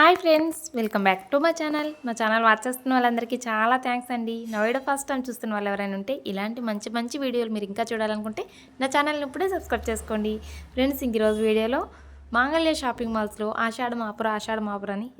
Hi friends welcome back to my channel. మా channel watch చేస్తున్న వాళ్ళందరికీ చాలా థ్యాంక్స్ అండి. నా ఫస్ట్ టైం చూస్తున్న వాళ్ళు ఎవరైనా ఉంటే ఇలాంటి మంచి మంచి వీడియోలు మీరు ఇంకా చూడాలనుకుంటే నా ఛానల్ని ఇప్పుడే సబ్స్క్రైబ్ చేసుకోండి. ఫ్రెండ్స్ ఇంక ఈరోజు వీడియోలో మాంగళ్య షాపింగ్ మాల్స్లో ఆషాఢ మాపుర ఆషాఢ మాపుర అని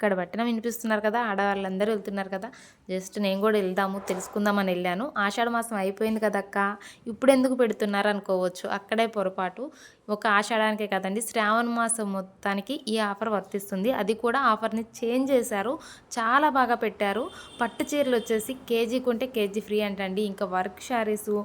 ఎక్కడ పట్టినా వినిపిస్తున్నారు కదా ఆడవాళ్ళందరూ వెళ్తున్నారు కదా. జస్ట్ నేను కూడా వెళ్దాము తెలుసుకుందామని వెళ్ళాను. ఆషాఢ మాసం అయిపోయింది కదక్క ఇప్పుడు ఎందుకు పెడుతున్నారు అనుకోవచ్చు. అక్కడే పొరపాటు. ఒక ఆషాఢానికే కదండి. శ్రావణ మాసం మొత్తానికి ఈ ఆఫర్ వర్తిస్తుంది. అది కూడా ఆఫర్ని చేంజ్ చేశారు. చాలా బాగా పెట్టారు. పట్టు చీరలు వచ్చేసి కేజీ కొంటే కేజీ ఫ్రీ అంటండి. ఇంకా వర్క్ శారీసు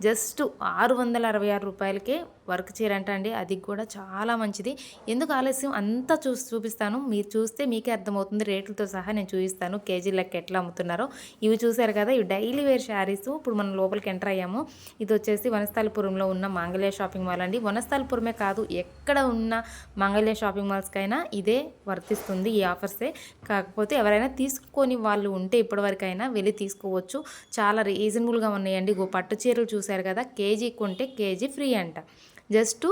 జస్ట్ ఆరు వందల అరవై ఆరు రూపాయలకే వర్క్ చీర అంట అండి. అది కూడా చాలా మంచిది. ఎందుకు ఆలస్యం? అంతా చూసి చూపిస్తాను. మీరు చూస్తే మీకే అర్థమవుతుంది. రేట్లతో సహా నేను చూపిస్తాను కేజీ లెక్క ఎట్లా అమ్ముతున్నారో. ఇవి చూసారు కదా ఇవి డైలీ వేర్ శారీస్. ఇప్పుడు మనం లోపలికి ఎంటర్ అయ్యాము. ఇది వచ్చేసి వనస్థలపురంలో ఉన్న మాంగళ్య షాపింగ్ మాల్ అండి. వనస్థలపురమే కాదు ఎక్కడ ఉన్న మాంగళ్య షాపింగ్ మాల్స్కైనా ఇదే వర్తిస్తుంది ఈ ఆఫర్సే. కాకపోతే ఎవరైనా తీసుకొని వాళ్ళు ఉంటే ఇప్పటివరకైనా వెళ్ళి తీసుకోవచ్చు. చాలా రీజనబుల్గా ఉన్నాయండి. పట్టు చీరలు చూశారు కదా కేజీ కొంటే కేజీ ఫ్రీ అంట. జస్ట్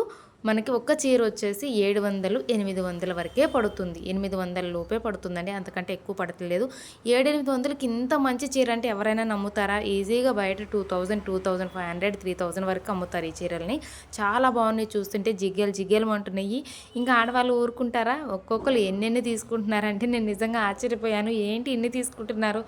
మనకి ఒక్క చీర వచ్చేసి ఏడు వందలు ఎనిమిది వందల వరకే పడుతుంది. ఎనిమిది వందల లోపే పడుతుందండి. అంతకంటే ఎక్కువ పడట్లేదు. ఏడు ఎనిమిది వందలకి ఇంత మంచి చీర అంటే ఎవరైనా నమ్ముతారా? ఈజీగా బయట two thousand two thousand five hundred three thousand వరకు అమ్ముతారు ఈ చీరల్ని. చాలా బాగున్నాయి చూస్తుంటే జిగ్గలు జిగ్గలు అంటున్నాయి. ఇంకా ఆడవాళ్ళు ఊరుకుంటారా? ఒక్కొక్కరు ఎన్నెన్ని తీసుకుంటున్నారంటే నేను నిజంగా ఆశ్చర్యపోయాను. ఏంటి ఇన్ని తీసుకుంటున్నారు?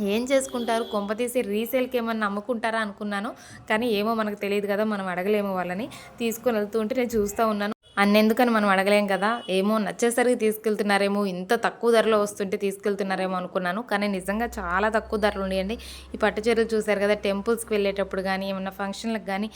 ఏం చేసుకుంటారు? కొంప తీసి రీసేల్కి ఏమన్నా అమ్ముకుంటారా అనుకున్నాను. కానీ ఏమో మనకు తెలియదు కదా మనం అడగలేము వాళ్ళని. తీసుకొని వెళ్తూ ఉంటే నేను చూస్తూ ఉన్నాను. అన్నెందుకని మనం అడగలేం కదా? ఏమో నచ్చేసరికి తీసుకెళ్తున్నారేమో ఇంత తక్కువ ధరలో వస్తుంటే తీసుకెళ్తున్నారేమో అనుకున్నాను. కానీ నిజంగా చాలా తక్కువ ధరలు ఉండేయండి ఈ పట్టు చీరలు కదా టెంపుల్స్కి వెళ్ళేటప్పుడు కానీ ఏమన్నా ఫంక్షన్లకు కానీ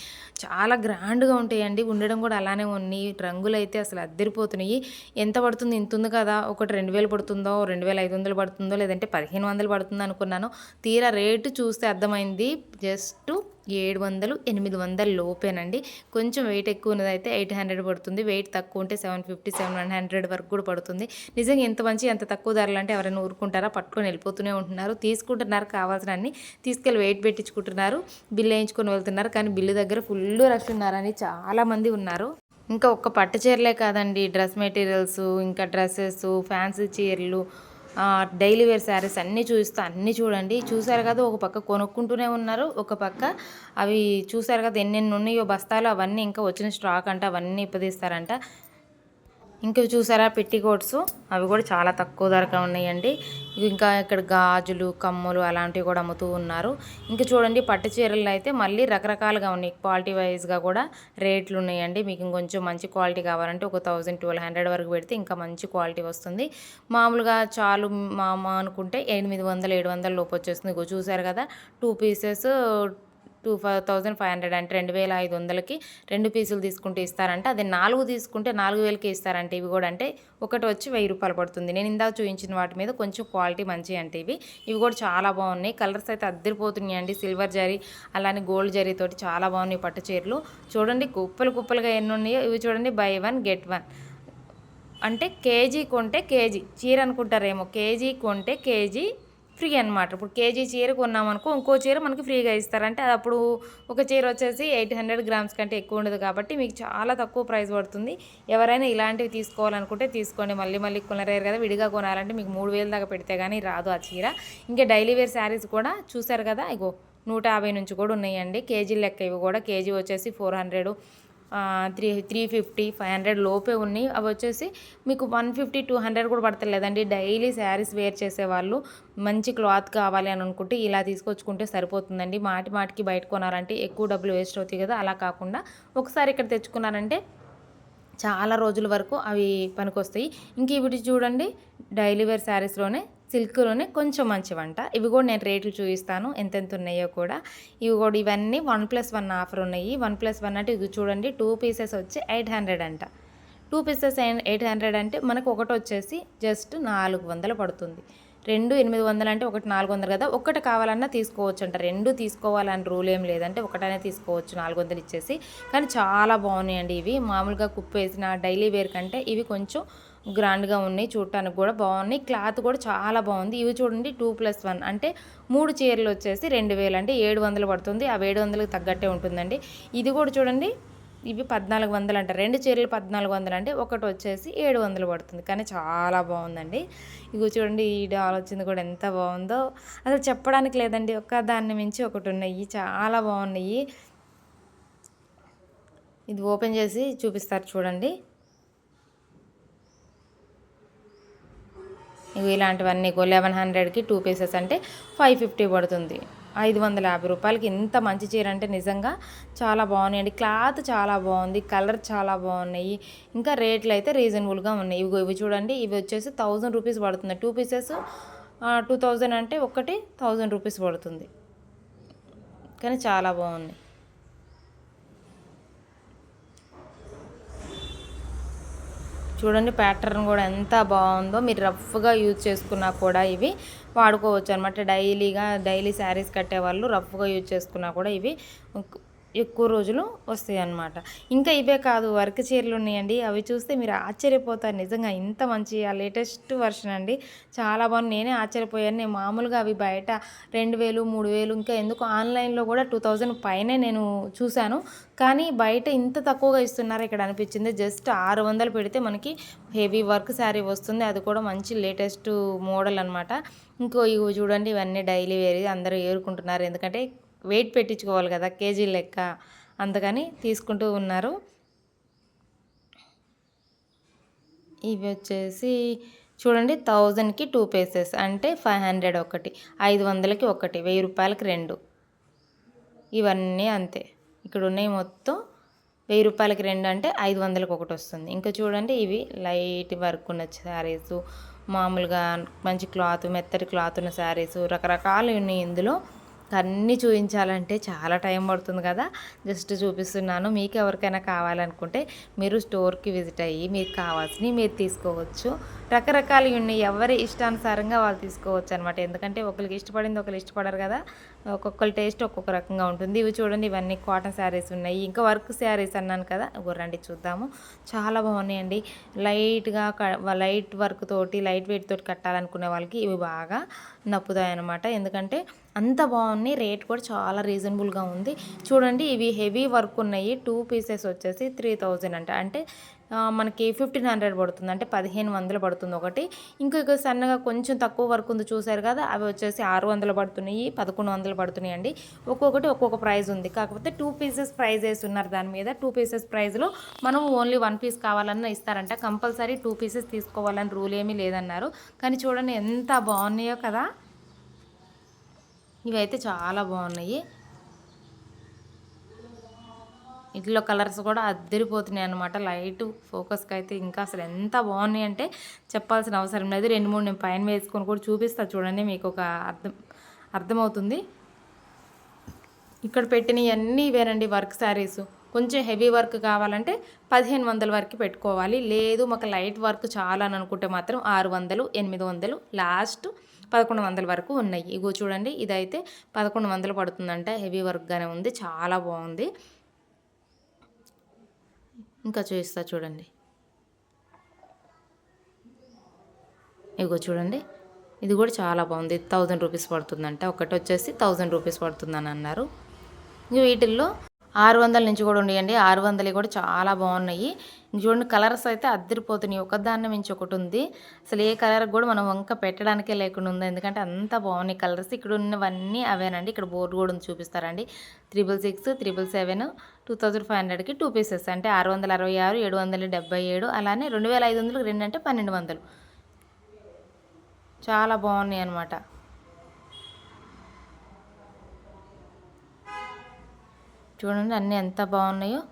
చాలా గ్రాండ్గా ఉంటాయండి. ఉండడం కూడా అలానే ఉన్నాయి. రంగులు అయితే అసలు అద్దరిపోతున్నాయి. ఎంత పడుతుంది? ఇంత ఉంది కదా. ఒకటి రెండు వేలు పడుతుందో రెండు వేల ఐదు వందలు పడుతుందో లేదంటే పదిహేను వందలు పడుతుందో అనుకున్నాను. తీరా రేటు చూస్తే అర్థమైంది. జస్ట్ ఏడు వందలు ఎనిమిది వందల లోపేనండి. కొంచెం వెయిట్ ఎక్కువ ఉన్నదైతే ఎయిట్ హండ్రెడ్ పడుతుంది. వెయిట్ తక్కువ ఉంటే సెవెన్ ఫిఫ్టీ సెవెన్ హండ్రెడ్ వరకు కూడా పడుతుంది. నిజంగా ఎంత మంచి ఎంత తక్కువ ధరలు అంటే ఎవరైనా ఊరుకుంటారా పట్టుకొని వెళ్ళిపోతూనే ఉంటున్నారు. తీసుకుంటున్నారు కావాల్సిన అన్ని తీసుకెళ్ళి వెయిట్ పెట్టించుకుంటున్నారు. బిల్లు వేయించుకొని వెళ్తున్నారు. కానీ బిల్లు దగ్గర ఫుల్ రష్ ఉన్నారని చాలామంది ఉన్నారు. ఇంకా ఒక్క పట్టు చీరలే కాదండి. డ్రెస్ మెటీరియల్స్ ఇంకా డ్రెస్సెస్ ఫ్యాన్సీ చీరలు డైలీ వేర్ శారీస్ అన్నీ చూపిస్తా అన్నీ చూడండి. చూసారు కదా ఒక పక్క కొనుక్కుంటూనే ఉన్నారు ఒక పక్క అవి చూసారు కదా ఎన్నెన్ని ఉన్నాయో బస్తాలు అవన్నీ ఇంకా వచ్చిన స్టాక్ అంట అవన్నీ ఇప్పదీస్తారంట. ఇంకా చూసారా పెట్టికోట్స్ అవి కూడా చాలా తక్కువ ధరగా ఉన్నాయండి. ఇంకా ఇక్కడ గాజులు కమ్ములు అలాంటివి కూడా అమ్ముతూ ఉన్నారు. ఇంకా చూడండి పట్టు చీరలు అయితే మళ్ళీ రకరకాలుగా ఉన్నాయి. క్వాలిటీ వైజ్గా కూడా రేట్లు ఉన్నాయండి. మీకు ఇంకొంచెం మంచి క్వాలిటీ కావాలంటే ఒక థౌజండ్ ట్వెల్వ్ హండ్రెడ్ వరకు పెడితే ఇంకా మంచి క్వాలిటీ వస్తుంది. మామూలుగా చాలు మామ అనుకుంటే ఎనిమిది వందలు ఏడు వందల లోపు వచ్చేస్తుంది. ఇంకో చూసారు కదా two pieces two five thousand five hundred అంటే రెండు వేల ఐదు వందలకి రెండు పీసులు తీసుకుంటే ఇస్తారంటే. అదే నాలుగు తీసుకుంటే నాలుగు వేలకి ఇస్తారంటే. ఇవి కూడా అంటే ఒకటి వచ్చి వెయ్యి రూపాయలు పడుతుంది. నేను ఇందాక చూపించిన వాటి మీద కొంచెం క్వాలిటీ మంచిగా అంటే ఇవి. ఇవి కూడా చాలా బాగున్నాయి. కలర్స్ అయితే అద్దరిపోతున్నాయి అండి. సిల్వర్ జరీ అలానే గోల్డ్ జరీతోటి చాలా బాగున్నాయి పట్టు చీరలు. చూడండి కుప్పలు కుప్పలుగా ఎన్ని ఉన్నాయో. ఇవి చూడండి బై వన్ గెట్ వన్. అంటే కేజీ కొంటే కేజీ. చీర అనుకుంటారేమో. కేజీ కొంటే కేజీ ఫ్రీ అనమాట ఇప్పుడు కేజీ చీర కొన్నామనుకో ఇంకో చీర మనకి ఫ్రీగా ఇస్తారంటే అది అప్పుడు ఒక చీర వచ్చేసి ఎయిట్ హండ్రెడ్ గ్రామ్స్ కంటే ఎక్కువ ఉండదు కాబట్టి మీకు చాలా తక్కువ ప్రైస్ పడుతుంది. ఎవరైనా ఇలాంటివి తీసుకోవాలనుకుంటే తీసుకోండి. మళ్ళీ మళ్ళీ కొనలేరు కదా విడిగా కొనాలంటే మీకు మూడు వేలు దాకా పెడితే కానీ రాదు ఆ చీర. ఇంకా డైలీ వేర్ శారీస్ కూడా చూసారు కదా ఇగో నూట యాభై నుంచి కూడా ఉన్నాయండి. కేజీ లెక్క ఇవి కూడా కేజీ వచ్చేసి four hundred three three fifty five hundred లోపే ఉన్నాయి. అవి వచ్చేసి మీకు వన్ ఫిఫ్టీ టూ హండ్రెడ్ కూడా పడతలేదండి డైలీ శారీస్ వేర్ చేసేవాళ్ళు మంచి క్లాత్ కావాలి అని అనుకుంటే ఇలా తీసుకొచ్చుకుంటే సరిపోతుందండి. మాటి మాటికి బయట కొనాలంటే ఎక్కువ డబ్బులు వేస్ట్ అవుతాయి కదా అలా కాకుండా ఒకసారి ఇక్కడ తెచ్చుకున్నారంటే చాలా రోజుల వరకు అవి పనికొస్తాయి. ఇంక ఇవి చూడండి డైలీ వేర్ శారీస్లోనే సిల్క్లోనే కొంచెం మంచివంట ఇవి కూడా నేను రేట్లు చూపిస్తాను ఎంతెంత ఉన్నాయో కూడా. ఇవి కూడా ఇవన్నీ వన్ ప్లస్ వన్ ఆఫర్ ఉన్నాయి. వన్ ప్లస్ వన్ అంటే ఇది చూడండి టూ పీసెస్ వచ్చి ఎయిట్ హండ్రెడ్ అంట. టూ పీసెస్ ఎయిట్ హండ్రెడ్ అంటే మనకు ఒకటి వచ్చేసి జస్ట్ నాలుగు వందలు పడుతుంది. రెండు ఎనిమిది వందలు అంటే ఒకటి నాలుగు వందలు కదా ఒకటి కావాలన్నా తీసుకోవచ్చు అంట రెండు తీసుకోవాలని రూల్ ఏం లేదంటే ఒకటనే తీసుకోవచ్చు నాలుగు వందలు ఇచ్చేసి. కానీ చాలా బాగున్నాయండి ఇవి. మామూలుగా కుప్పు వేసిన డైలీ వేర్ కంటే ఇవి కొంచెం గ్రాండ్గా ఉన్నాయి చూడటానికి కూడా బాగున్నాయి. క్లాత్ కూడా చాలా బాగుంది. ఇవి చూడండి టూ ప్లస్ వన్ అంటే మూడు చీరలు వచ్చేసి రెండు వేలు అంటే ఏడు వందలు పడుతుంది. ఆ ఏడు వందలకు తగ్గట్టే ఉంటుందండి. ఇది కూడా చూడండి ఇవి పద్నాలుగు వందలు అంట. రెండు చీరలు పద్నాలుగు వందలు అంటే ఒకటి వచ్చేసి ఏడు వందలు పడుతుంది. కానీ చాలా బాగుందండి. ఇగో చూడండి ఈ డాల్ వచ్చింది కూడా ఎంత బాగుందో. అసలు చెప్పడానికి లేదండి ఒక్క దాన్ని మించి ఒకటి ఉన్నాయి. చాలా బాగున్నాయి. ఇది ఓపెన్ చేసి చూపిస్తారు చూడండి. ఇవి ఇలాంటివన్నీ లెవెన్ హండ్రెడ్కి టూ పీసెస్ అంటే ఫైవ్ ఫిఫ్టీ పడుతుంది. ఐదు వందల యాభై రూపాయలకి ఇంత మంచి చీర అంటే నిజంగా చాలా బాగున్నాయండి. క్లాత్ చాలా బాగుంది కలర్ చాలా బాగున్నాయి ఇంకా రేట్లు అయితే రీజనబుల్గా ఉన్నాయి. ఇవి ఇవి చూడండి ఇవి వచ్చేసి థౌజండ్ రూపీస్ పడుతుంది టూ పీసెస్ టూ థౌజండ్ అంటే ఒకటి థౌజండ్ రూపీస్ పడుతుంది. కానీ చాలా బాగుంది చూడండి ప్యాటర్న్ కూడా ఎంత బాగుందో. మీరు రఫ్గా యూజ్ చేసుకున్నా కూడా ఇవి వాడుకోవచ్చు అనమాట డైలీగా డైలీ శారీస్ కట్టే వాళ్ళు రఫ్గా యూజ్ చేసుకున్నా కూడా ఇవి ఎక్కువ రోజులు వస్తాయి అన్నమాట ఇంకా ఇవే కాదు వర్క్ చీరలు ఉన్నాయండి. అవి చూస్తే మీరు ఆశ్చర్యపోతారు. నిజంగా ఇంత మంచి ఆ లేటెస్ట్ వర్షన్ అండి. చాలా బాగుంది. నేనే ఆశ్చర్యపోయాను. నేను మామూలుగా అవి బయట రెండు వేలు మూడు వేలు ఇంకా ఎందుకు ఆన్లైన్లో కూడా టూ థౌజండ్ పైనే నేను చూశాను. కానీ బయట ఇంత తక్కువగా ఇస్తున్నారు ఇక్కడ అనిపించింది. జస్ట్ ఆరు వందలు పెడితే మనకి హెవీ వర్క్ శారీ వస్తుంది. అది కూడా మంచి లేటెస్ట్ మోడల్ అనమాట ఇంకో ఇవి చూడండి. ఇవన్నీ డైలీ వేరే. అందరూ ఏరుకుంటున్నారు. ఎందుకంటే వెయిట్ పెట్టించుకోవాలి కదా కేజీ లెక్క. అందుకని తీసుకుంటూ ఉన్నారు. ఇవి వచ్చేసి చూడండి థౌజండ్కి టూ పీసెస్ అంటే ఫైవ్ హండ్రెడ్ ఒకటి ఐదు వందలకి ఒకటి వెయ్యి రూపాయలకి రెండు. ఇవన్నీ అంతే. ఇక్కడ ఉన్నాయి మొత్తం వెయ్యి రూపాయలకి రెండు అంటే ఐదు వందలకి ఒకటి వస్తుంది. ఇంకా చూడండి ఇవి లైట్ వర్క్ ఉన్న శారీస్ మామూలుగా మంచి క్లాత్ మెత్తటి క్లాత్ ఉన్న శారీస్ రకరకాలు ఉన్నాయి ఇందులో. అన్నీ చూపించాలంటే చాలా టైం పడుతుంది కదా. జస్ట్ చూపిస్తున్నాను. మీకు ఎవరికైనా కావాలనుకుంటే మీరు స్టోర్కి విజిట్ అయ్యి మీకు కావాల్సినవి మీరు తీసుకోవచ్చు. రకరకాలు ఉన్నాయి. ఎవరి ఇష్టానుసారంగా వాళ్ళు తీసుకోవచ్చు అనమాట ఎందుకంటే ఒకరికి ఇష్టపడింది ఒకరు ఇష్టపడరు కదా. ఒక్కొక్కరి టేస్ట్ ఒక్కొక్క రకంగా ఉంటుంది. ఇవి చూడండి ఇవన్నీ కాటన్ శారీస్ ఉన్నాయి. ఇంకా వర్క్ శారీస్ అన్నాను కదా. రండి చూద్దాము. చాలా బాగున్నాయండి. లైట్గా లైట్ వర్క్ తోటి లైట్ వెయిట్ తోటి కట్టాలనుకునే వాళ్ళకి ఇవి బాగా నప్పుతాయి అనమాట ఎందుకంటే అంత బాగున్నాయి. రేట్ కూడా చాలా రీజనబుల్గా ఉంది. చూడండి ఇవి హెవీ వర్క్ ఉన్నాయి. టూ పీసెస్ వచ్చేసి త్రీ థౌజండ్ అంట. అంటే మనకి ఫిఫ్టీన్ హండ్రెడ్ పడుతుంది. అంటే పదిహేను వందలు పడుతుంది ఒకటి. ఇంకొక సన్నగా కొంచెం తక్కువ వర్క్ ఉంది చూసారు కదా అవి వచ్చేసి ఆరు వందలు పడుతున్నాయి పదకొండు వందలు పడుతున్నాయి అండి. ఒక్కొక్కటి ఒక్కొక్క ప్రైస్ ఉంది. కాకపోతే టూ పీసెస్ ప్రైజ్ వేస్తున్నారు దాని మీద. టూ పీసెస్ ప్రైస్లో మనం ఓన్లీ వన్ పీస్ కావాలన్నా ఇస్తారంట. కంపల్సరీ టూ పీసెస్ తీసుకోవాలని రూల్ ఏమీ లేదన్నారు. కానీ చూడండి ఎంత బాగున్నాయో కదా. ఇవైతే చాలా బాగున్నాయి. ఇంట్లో కలర్స్ కూడా అద్దరిపోతున్నాయి అనమాట లైట్ ఫోకస్కి అయితే ఇంకా అసలు ఎంత బాగున్నాయి అంటే చెప్పాల్సిన అవసరం లేదు. రెండు మూడు నేను పైన వేసుకొని కూడా చూపిస్తా చూడండి మీకు ఒక అర్థం అర్థమవుతుంది. ఇక్కడ పెట్టినవన్నీ ఇవేనండి వర్క్ శారీస్. కొంచెం హెవీ వర్క్ కావాలంటే పదిహేను వందల వరకు పెట్టుకోవాలి. లేదు మాకు లైట్ వర్క్ చాలా అని అనుకుంటే మాత్రం ఆరు వందలు ఎనిమిది వందలు లాస్ట్ పదకొండు వందల వరకు ఉన్నాయి. ఇగో చూడండి ఇదైతే పదకొండు వందలు పడుతుందంట. హెవీ వర్క్గానే ఉంది. చాలా బాగుంది. ఇంకా చూపిస్తా చూడండి. ఇగో చూడండి ఇది కూడా చాలా బాగుంది. థౌజండ్ రూపీస్ పడుతుందంట. ఒకటి వచ్చేసి థౌజండ్ రూపీస్ పడుతుందని అన్నారు. వీటిల్లో ఆరు వందల నుంచి కూడా ఉండేయండి ఆరు వందలు కూడా చాలా బాగున్నాయి. చూడండి కలర్స్ అయితే అద్దరిపోతున్నాయి. ఒకదాన్ని మించి ఒకటి ఉంది. అసలు ఏ కలర్ కూడా మనం వంక పెట్టడానికే లేకుండా ఉంది? ఎందుకంటే అంత బాగున్నాయి కలర్స్. ఇక్కడ ఉన్నవన్నీ అవేనండి. ఇక్కడ బోర్డు కూడా ఉంది చూపిస్తారండి. Triple six triple seven two thousand five హండ్రెడ్కి టూ పీసెస్. అంటే ఆరు వందల అరవై ఆరు ఏడు వందల డెబ్బై ఏడు అలానే రెండు వేల ఐదు వందలు రెండు అంటే పన్నెండు వందలు. చాలా బాగున్నాయి అనమాట చూడండి అన్నీ ఎంత బాగున్నాయో.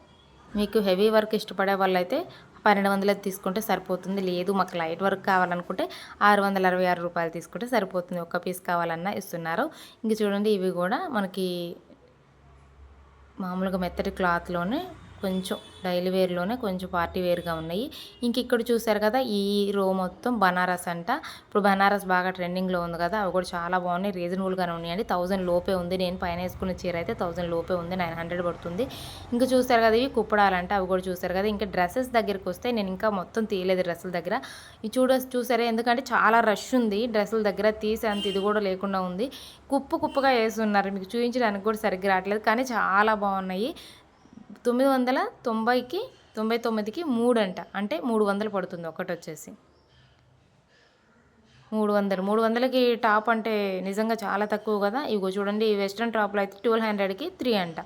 మీకు హెవీ వర్క్ ఇష్టపడే వాళ్ళైతే పన్నెండు వందలు తీసుకుంటే సరిపోతుంది. లేదు మాకు లైట్ వర్క్ కావాలనుకుంటే ఆరు వందల అరవై ఆరు రూపాయలు తీసుకుంటే సరిపోతుంది. ఒక్క పీస్ కావాలన్నా ఇస్తున్నారు. ఇంక చూడండి ఇవి కూడా మనకి మామూలుగా మెత్తటి క్లాత్లోనే కొంచెం డైలీ వేర్లోనే కొంచెం పార్టీ వేర్గా ఉన్నాయి. ఇంక ఇక్కడ చూసారు కదా ఈ రో మొత్తం బనారస్ అంట. ఇప్పుడు బనారస్ బాగా ట్రెండింగ్లో ఉంది కదా అవి కూడా చాలా బాగున్నాయి. రీజనబుల్గానే ఉన్నాయండి. థౌజండ్ లోపే ఉంది. నేను పైన వేసుకున్న చీర అయితే థౌజండ్ లోపే ఉంది. నైన్ హండ్రెడ్ పడుతుంది. ఇంకా చూసారు కదా ఇవి కుప్పడాలంటే. అవి కూడా చూసారు కదా ఇంకా డ్రెస్సెస్ దగ్గరికి వస్తే నేను ఇంకా మొత్తం తీయలేదు డ్రెస్సుల దగ్గర. ఇవి చూడ చూసారా? ఎందుకంటే చాలా రష్ ఉంది డ్రెస్సుల దగ్గర. తీసే అంత ఇది కూడా లేకుండా ఉంది. కుప్పు కుప్పగా వేస్తున్నారు మీకు చూపించడానికి కూడా సరిగ్గా రావట్లేదు. కానీ చాలా బాగున్నాయి. తొమ్మిది వందల తొంభైకి తొంభై తొమ్మిదికి మూడు అంట అంటే మూడు వందలు పడుతుంది ఒకటి వచ్చేసి మూడు వందలు. మూడు వందలకి టాప్ అంటే నిజంగా చాలా తక్కువ కదా. ఇగో చూడండి ఈ వెస్ట్రన్ టాప్లో అయితే ట్వెల్వ్ హండ్రెడ్కి త్రీ అంట.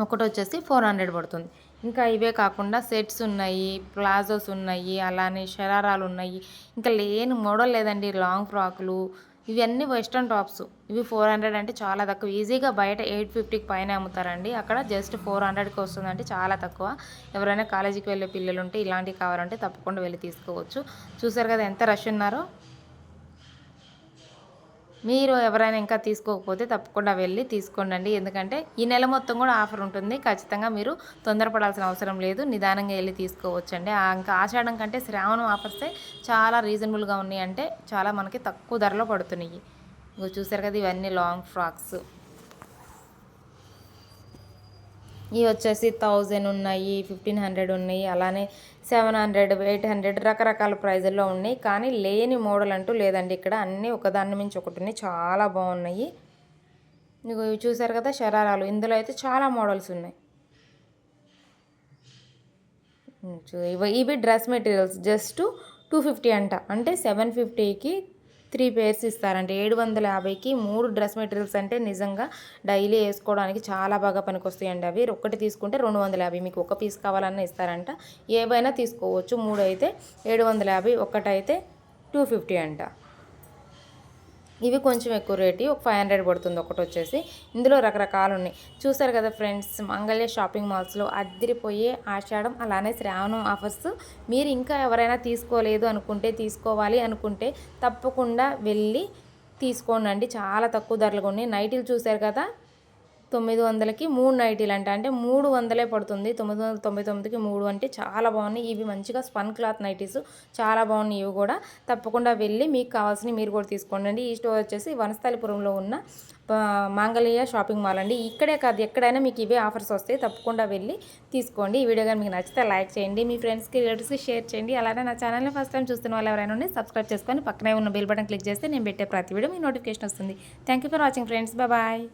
ఒకటి వచ్చేసి ఫోర్ హండ్రెడ్ పడుతుంది. ఇంకా ఇవే కాకుండా సెట్స్ ఉన్నాయి ప్లాజోస్ ఉన్నాయి అలానే షరారాలు ఉన్నాయి. ఇంకా లేని మోడల్ లేదండి లాంగ్ ఫ్రాకులు ఇవన్నీ వెస్ట్రన్ టాప్స్. ఇవి ఫోర్ హండ్రెడ్ అంటే చాలా తక్కువ. ఈజీగా బయట ఎయిట్ ఫిఫ్టీకి పైన అమ్ముతారండి. అక్కడ జస్ట్ ఫోర్ హండ్రెడ్కి వస్తుందంటే చాలా తక్కువ. ఎవరైనా కాలేజీకి వెళ్ళే పిల్లలు ఉంటే ఇలాంటివి కావాలంటే తప్పకుండా వెళ్ళి తీసుకోవచ్చు. చూసారు కదా ఎంత రష్ ఉన్నారో? మీరు ఎవరైనా ఇంకా తీసుకోకపోతే తప్పకుండా వెళ్ళి తీసుకోండి ఎందుకంటే ఈ నెల మొత్తం కూడా ఆఫర్ ఉంటుంది. ఖచ్చితంగా మీరు తొందరపడాల్సిన అవసరం లేదు. నిదానంగా వెళ్ళి తీసుకోవచ్చండి. ఇంకా ఆషాఢం కంటే శ్రావణం ఆఫర్సే చాలా రీజనబుల్గా ఉన్నాయి అంటే చాలా మనకి తక్కువ ధరలో పడుతున్నాయి. ఇంకో చూసారు కదా ఇవన్నీ లాంగ్ ఫ్రాక్స్. ఇవి వచ్చేసి థౌజండ్ ఉన్నాయి ఫిఫ్టీన్ హండ్రెడ్ ఉన్నాయి అలానే సెవెన్ హండ్రెడ్ ఎయిట్ హండ్రెడ్ రకరకాల ప్రైజుల్లో ఉన్నాయి. కానీ లేని మోడల్ అంటూ లేదండి ఇక్కడ. అన్నీ ఒకదాని మించి ఒకటి ఉన్నాయి. చాలా బాగున్నాయి. ఇవి చూసారు కదా శరారాలు ఇందులో అయితే చాలా మోడల్స్ ఉన్నాయి. ఇవి dress materials. Just two fifty అంట. అంటే సెవెన్ ఫిఫ్టీకి త్రీ పేర్స్ ఇస్తారంటే ఏడు వందల యాభైకి మూడు డ్రెస్ మెటీరియల్స్ అంటే నిజంగా డైలీ వేసుకోవడానికి చాలా బాగా పనికొస్తాయండి అవి. ఒక్కటి తీసుకుంటే రెండు వందల యాభై మీకు ఒక పీస్ కావాలన్నా ఇస్తారంట. ఏవైనా తీసుకోవచ్చు. మూడు అయితే ఏడు వందల యాభై ఒకటైతే టూ ఫిఫ్టీ అంట. ఇవి కొంచెం ఎక్కువ రేటు ఒక ఫైవ్ హండ్రెడ్ పడుతుంది ఒకటి వచ్చేసి. ఇందులో రకరకాలు ఉన్నాయి. చూసారు కదా ఫ్రెండ్స్ మంగళ్య షాపింగ్ మాల్స్లో అద్దరిపోయే ఆషాఢం అలానే శ్రావణం ఆఫర్స్. మీరు ఇంకా ఎవరైనా తీసుకోలేదు అనుకుంటే తీసుకోవాలి అనుకుంటే తప్పకుండా వెళ్ళి తీసుకోండి చాలా తక్కువ ధరలు ఉన్నాయి. నైటీలు చూసారు కదా తొమ్మిది వందలకి మూడు నైటీలు అంట అంటే మూడు వందలే పడుతుంది. తొమ్మిది వందల తొంభై తొమ్మిదికి మూడు అంటే చాలా బాగున్నాయి. ఇవి మంచిగా స్పన్ క్లాత్ నైటీస్. చాలా బాగున్నాయి ఇవి కూడా. తప్పకుండా వెళ్ళి మీకు కావాల్సినవి మీరు కూడా తీసుకోండి ఈ స్టోర్ వచ్చేసి వనస్థలిపురంలో ఉన్న మాంగళ్య షాపింగ్ మాల్ అండి. ఇక్కడే కాదు ఎక్కడైనా మీకు ఇవే ఆఫర్స్ వస్తాయి. తప్పకుండా వెళ్ళి తీసుకోండి. ఈ వీడియో కానీ మీకు నచ్చితే లైక్ చేయండి. మీ ఫ్రెండ్స్కి రిలేటివ్స్కి షేర్ చేయండి. అలానే నా ఛానల్ని ఫస్ట్ టైం చూస్తున్న వాళ్ళు ఎవరైనా ఉండి సబ్స్క్రైబ్ చేసుకొని పక్కనే ఉన్న బెల్ బటన్ క్లిక్ చేస్తే నేను పెట్టే ప్రతి వీడియో మీ నోటిఫికేషన్ వస్తుంది. Thank for watching friends. Bye.